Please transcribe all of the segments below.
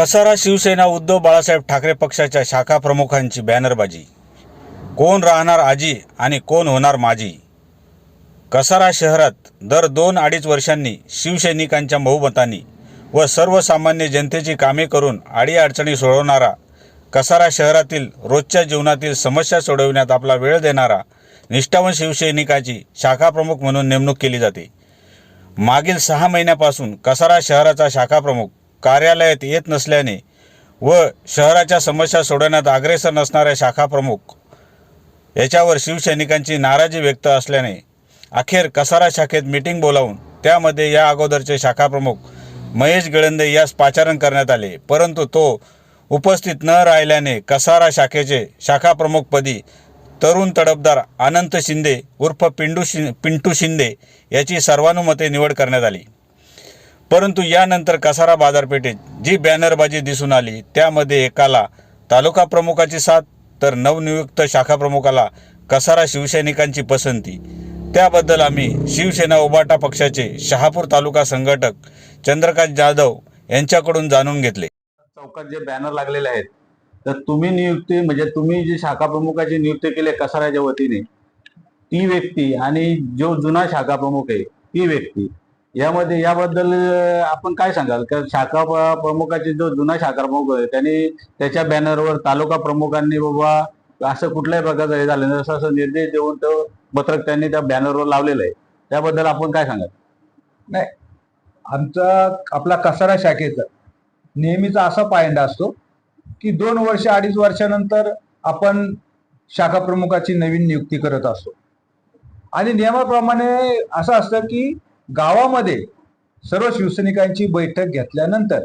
कसारा शिवसेना उद्धव बाळासाहेब ठाकरे पक्षाच्या शाखा प्रमुखांची बॅनरबाजी. कोण राहणार आजी आणि कोण होणार माजी? कसारा शहरात दर दोन अडीच वर्षांनी शिवसैनिकांच्या बहुमतांनी व सर्वसामान्य जनतेची कामे करून अडीअडचणी सोडवणारा कसारा शहरातील रोजच्या जीवनातील समस्या सोडविण्यात आपला वेळ देणारा निष्ठावन शिवसैनिकाची शाखा प्रमुख म्हणून नेमणूक केली जाते. मागील सहा महिन्यापासून कसारा शहराचा शाखा प्रमुख कार्यालयात येत नसल्याने व शहराच्या समस्या सोडवण्यात अग्रेसर नसणाऱ्या शाखाप्रमुख याच्यावर शिवसैनिकांची नाराजी व्यक्त असल्याने अखेर कसारा शाखेत मीटिंग बोलावून त्यामध्ये या अगोदरचे शाखाप्रमुख महेश गिळंदे यास पाचारण करण्यात आले. परंतु तो उपस्थित न राहिल्याने कसारा शाखेचे शाखा प्रमुखपदी तरुण तडफदार अनंत शिंदे उर्फ पिंडू शि पिंटू शिंदे याची सर्वानुमते निवड करण्यात आली. परंतु यानंतर कसारा बाजारपेठेत जी बॅनरबाजी दिसून आली त्यामध्ये एकाला तालुका प्रमुखाची साथ तर नवनियुक्त शाखा प्रमुखाला कसारा शिवसैनिकांची पसंती. त्याबद्दल आम्ही शिवसेना उबाटा पक्षाचे शहापूर तालुका संघटक चंद्रकांत जाधव यांच्याकडून जाणून घेतले. चौकात जे बॅनर लागलेले आहेत तर तुम्ही नियुक्ती म्हणजे तुम्ही जी शाखा प्रमुखाची नियुक्ती केली कसाऱ्याच्या वतीने ती व्यक्ती आणि जो जुना शाखा प्रमुख आहे ती व्यक्ती. यामध्ये याबद्दल आपण काय सांगाल? कारण शाखा प- प्रमुखाचे जो जुना शाखा प्रमुख आहे त्यांनी त्याच्या बॅनरवर तालुका प्रमुखांनी बाबा असं कुठल्याही प्रकारचं हे झालं नाही, असं असं निर्देश देऊन तो पत्रक त्यांनी त्या बॅनरवर लावलेलं आहे. त्याबद्दल आपण काय सांगाल? नाही. आमचा आपला कसारा शाखेचा नेहमीचा असा पायंडा असतो की दोन वर्ष अडीच वर्षानंतर आपण शाखा प्रमुखाची नवीन नियुक्ती करत असतो. आणि नियमाप्रमाणे असं असतं की गावामध्ये सर्व शिवसैनिकांची बैठक घेतल्यानंतर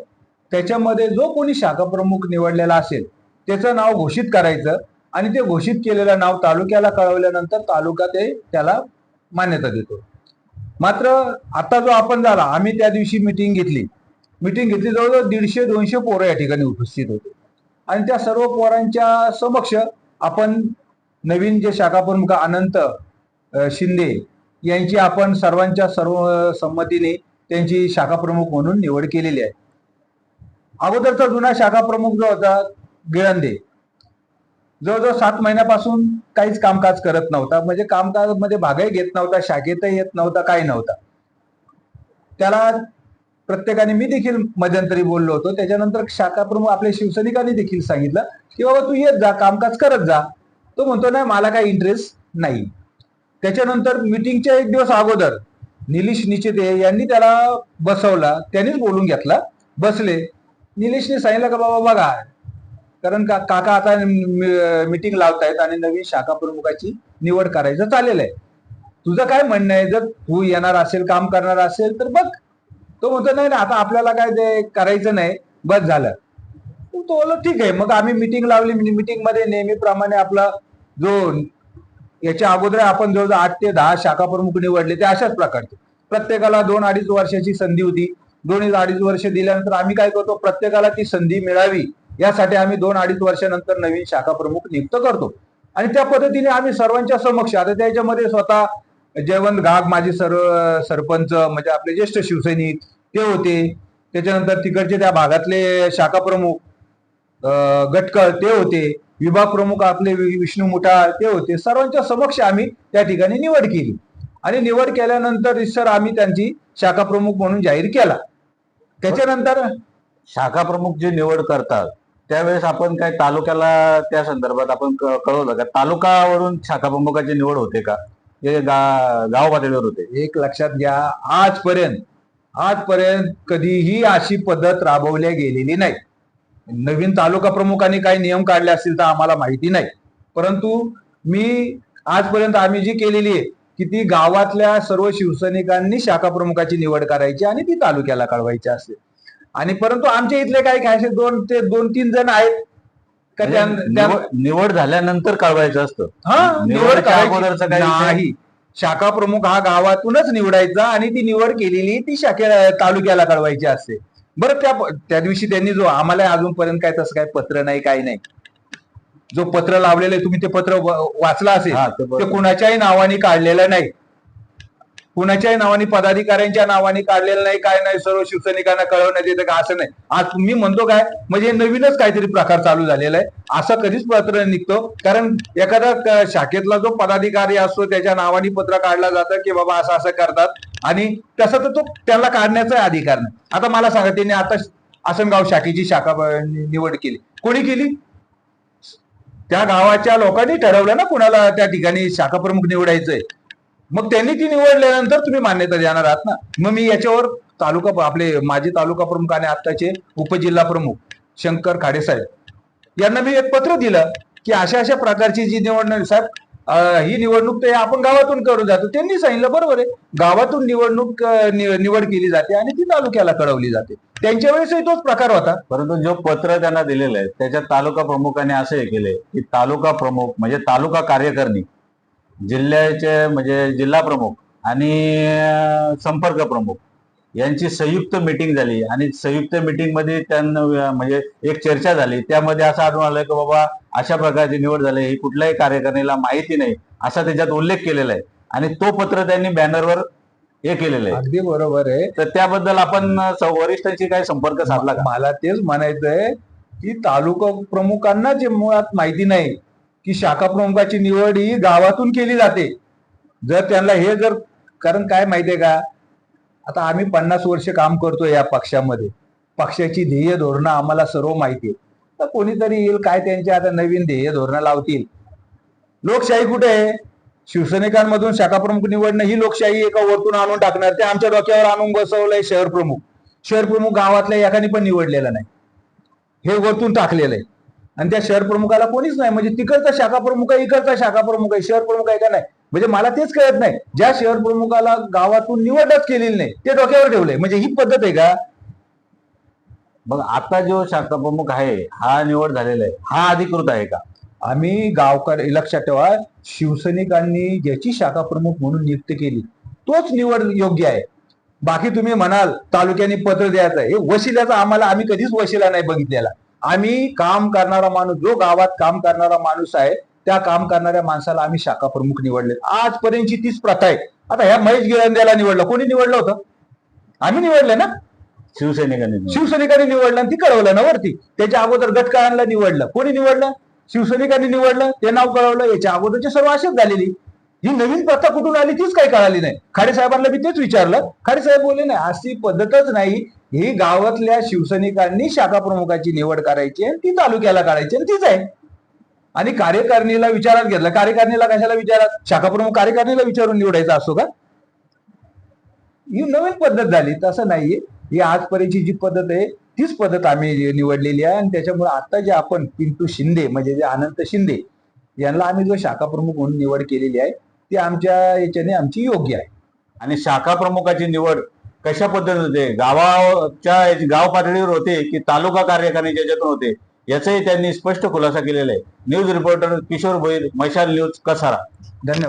त्याच्यामध्ये जो कोणी शाखाप्रमुख निवडलेला असेल त्याचं नाव घोषित करायचं आणि ते घोषित केलेलं नाव तालुक्याला कळवल्यानंतर तालुका ते त्याला मान्यता देतो. मात्र आता जो आपण झाला आम्ही त्या दिवशी मिटिंग घेतली. मिटिंग घेतली जवळजवळ दीडशे दोनशे पोरं या ठिकाणी उपस्थित होते. आणि त्या सर्व पोरांच्या समक्ष आपण नवीन जे शाखाप्रमुख अनंत शिंदे यांची आपण सर्वांच्या सर्व संमतीने त्यांची शाखा प्रमुख म्हणून निवड केलेली आहे. अगोदरचा जुना शाखा प्रमुख जो होता गिळंदे. जवळजवळ सात महिन्यापासून काहीच कामकाज करत नव्हता. म्हणजे कामकाजमध्ये भागही घेत नव्हता शाखेतही येत नव्हता काही नव्हता. त्याला प्रत्येकाने मी देखील मध्यंतरी बोललो होतो. त्याच्यानंतर शाखा प्रमुख आपल्या शिवसैनिकांनी देखील सांगितलं की बाबा तू येत जा कामकाज करत जा. तो म्हणतो नाही मला काही इंटरेस्ट नाही. त्याच्यानंतर मिटिंगच्या एक दिवस अगोदर निलेश निचिते यांनी त्याला बसवला त्यांनीच बोलून घेतला बसले. निलेशने सांगितलं का बाबा बघा कारण का काका आता मिटिंग लावतायत आणि नवीन शाखा प्रमुखाची निवड करायचं चालेल आहे. तुझं काय म्हणणं आहे? जर तू येणार असेल काम करणार असेल तर बघ. तो म्हणतो नाही ना आता आपल्याला काय ते करायचं नाही. बस झालं. तो बोल ठीक आहे मग आम्ही मिटिंग लावली. मिटिंगमध्ये नेहमीप्रमाणे आपला जो याच्या अगोदर आपण जवळजवळ आठ ते दहा शाखा प्रमुख निवडले ते अशाच प्रकारचे. प्रत्येकाला दोन अडीच वर्षाची संधी होती. दोन अडीच वर्ष दिल्यानंतर आम्ही काय करतो? प्रत्येकाला ती संधी मिळावी यासाठी आम्ही दोन अडीच वर्षानंतर नवीन शाखा प्रमुख नियुक्त करतो. आणि त्या पद्धतीने आम्ही सर्वांच्या समक्ष आता त्याच्यामध्ये स्वतः जयवंत घाग माजी सर सरपंच म्हणजे आपले ज्येष्ठ शिवसैनिक ते होते. त्याच्यानंतर तिकडचे त्या भागातले शाखा प्रमुख गटकळ ते होते. विभाग प्रमुख आपले विष्णू मुठाळ ते होते. सर्वांच्या समक्ष आम्ही त्या ठिकाणी निवड केली. आणि निवड केल्यानंतर सर आम्ही त्यांची शाखा प्रमुख म्हणून जाहीर केला. त्याच्यानंतर शाखा प्रमुख जे निवड करतात त्यावेळेस आपण काय तालुक्याला त्या संदर्भात आपण कळवलं का? तालुकावरून शाखा प्रमुखाची निवड होते का? हे गा- गाव पातळीवर होते. एक लक्षात घ्या आजपर्यंत आजपर्यंत कधीही अशी पद्धत राबवल्या गेलेली नाही. नवीन तालुका प्रमुखांनी काही नियम काढले असतील तर आम्हाला माहिती नाही. परंतु मी आजपर्यंत आम्ही जी केलेली आहे की ती गावातल्या सर्व शिवसैनिकांनी शाखा प्रमुखाची निवड करायची आणि ती तालुक्याला कळवायची असते. आणि परंतु आमच्या इथले काही काय असे दोन ते दोन तीन जण आहेत का म्हणजे निवड झाल्यानंतर कळवायचं असतं. हा निवड नाही. शाखा प्रमुख हा गावातूनच निवडायचा आणि ती निवड केलेली ती शाखेला तालुक्याला कळवायची असते. बरं त्या त्या दिवशी त्यांनी जो आम्हाला अजूनपर्यंत काय तसं काय पत्र नाही काही नाही. जो पत्र लावलेलं आहे तुम्ही ते पत्र वाचलं असेल ते. कुणाच्याही नावाने काढलेलं नाही. कुणाच्याही नावाने पदाधिकाऱ्यांच्या नावाने काढलेलं नाही काय नाही सर्व शिवसैनिकांना कळवण्यात येतं का असं नाही. आज मी म्हणतो काय म्हणजे नवीनच काहीतरी प्रकार चालू झालेला आहे. असं कधीच पत्र निघतो कारण एखादा शाखेतला जो पदाधिकारी असतो त्याच्या नावाने पत्र काढलं जातं की बाबा असं असं करतात. आणि तसं तर तो त्याला काढण्याचा अधिकार नाही. आता मला सांगा त्यांनी आता आसनगाव शाखेची शाखा निवड केली. कोणी केली? त्या गावाच्या लोकांनी ठरवलं ना कुणाला त्या ठिकाणी शाखा प्रमुख निवडायचंय. मग त्यांनी ती निवडल्यानंतर तुम्ही मान्यता देणार आहात ना? मग मी याच्यावर तालुका आपले माजी तालुका प्रमुख आणि आत्ताचे उपजिल्हा प्रमुख शंकर खाडेसाहेब यांना मी एक पत्र दिलं की अशा अशा प्रकारची जी निवडणूक साहेब ही निवडणूक ते आपण गावातून करून जातो. त्यांनी सांगितलं बरोबर आहे. गावातून निवडणूक निवड केली जाते आणि ती तालुक्याला कळवली जाते. त्यांच्या वेळेसही तोच प्रकार होता. परंतु जो पत्र त्यांना दिलेलं आहे त्याच्यात तालुका प्रमुखाने असं हे केलंय की तालुका प्रमुख म्हणजे तालुका कार्यकारिणी जिल्ह्याचे म्हणजे जिल्हा प्रमुख आणि संपर्क प्रमुख यांची संयुक्त मिटिंग झाली. आणि संयुक्त मिटिंगमध्ये त्यांना म्हणजे एक चर्चा झाली. त्यामध्ये असं आढळून आलं की बाबा अशा प्रकारची निवड झाली. ही कुठल्याही कार्यकारिणीला माहिती नाही. असा त्याच्यात उल्लेख केलेला आहे. आणि तो पत्र त्यांनी बॅनरवर हे केलेलं आहे. अगदी बरोबर आहे. तर त्याबद्दल आपण वरिष्ठांशी काय संपर्क साधला का? मला तेच म्हणायचंय की तालुका प्रमुखांना जे मुळात माहिती नाही की शाखा प्रमुखाची निवड ही गावातून केली जाते. जर त्यांना हे जर कारण काय माहितीये का? आता आम्ही पन्नास वर्ष काम करतो या पक्षामध्ये. पक्षाची ध्येय धोरणं आम्हाला सर्व माहिती आहे तर कोणीतरी येईल काय त्यांचे आता नवीन ध्येय धोरणं लावतील? लोकशाही कुठे आहे? शिवसैनिकांमधून शाखा प्रमुख निवडणं ही लोकशाही एका वरतून आणून टाकणार. ते आमच्या डोक्यावर आणून बसवलंय शहर प्रमुख. शहर प्रमुख गावातल्या एकाने पण निवडलेला नाही. हे वरतून टाकलेलं आहे. आणि त्या शहर प्रमुखाला कोणीच नाही. म्हणजे तिकडचा शाखा प्रमुख आहे इकडचा शाखा प्रमुख आहे. शहर प्रमुख आहे का नाही? म्हणजे मला तेच कळत नाही. ज्या शहर प्रमुखाला गावातून निवडच केलेली नाही ते डोक्यावर ठेवलंय. म्हणजे ही पद्धत आहे का? मग आता जो शाखा प्रमुख आहे हा निवड झालेला आहे. हा अधिकृत आहे का? आम्ही गावकर लक्षात ठेवा शिवसैनिकांनी ज्याची शाखा प्रमुख म्हणून नियुक्त केली तोच निवड योग्य आहे. बाकी तुम्ही म्हणाल तालुक्याने पत्र द्यायचं हे वशिल्याचा आम्हाला आम्ही कधीच वशिला नाही बघितलेला. आम्ही काम करणारा माणूस जो गावात काम करणारा माणूस आहे त्या काम करणाऱ्या माणसाला आम्ही शाखा प्रमुख निवडले. आजपर्यंतची तीच प्रथा आहे. आता ह्या महेश गिरंद्याला निवडलं. कोणी निवडलं होतं? आम्ही निवडलं ना? शिवसैनिकांनी. शिवसैनिकांनी निवडलं आणि ती कळवलं ना वरती. त्याच्या अगोदर गटकाळांना निवडलं. कोणी निवडलं? शिवसैनिकांनी निवडलं. ते नाव कळवलं. याच्या अगोदरचे सर्व असेच झालेली. ही नवीन प्रथा कुठून आली तीच काही कळाली नाही. खाडे साहेबांना मी तेच विचारलं. खाडे साहेब बोलले नाही अशी पद्धतच नाही. ही गावातल्या शिवसैनिकांनी शाखा प्रमुखाची निवड करायची आणि ती तालुक्याला काढायची आणि तीच आहे. आणि कार्यकारिणीला विचारात घेतलं. कार्यकारिणीला कशाला विचारात? शाखा प्रमुख कार्यकारिणीला विचारून निवडायचा असतो का? ही नवीन पद्धत झाली. तसं नाहीये. ही आजपर्यंतची जी पद्धत आहे तीच पद्धत आम्ही निवडलेली आहे आणि त्याच्यामुळे आता जे आपण पिंटू शिंदे म्हणजे जे अनंत शिंदे यांना आम्ही जो शाखा प्रमुख म्हणून निवड केलेली आहे ती आमच्या याच्याने आमची योग्य आहे. आणि शाखा प्रमुखाची निवड कशा पद्धतीने होते? गावाच्या गाव पातळीवर होते की तालुका कार्यकारिणीच्या याच्यातून होते? याचाही त्यांनी स्पष्ट खुलासा केलेला आहे. News reporter Kishor Bhoir Mashal news Kasara. धन्यवाद.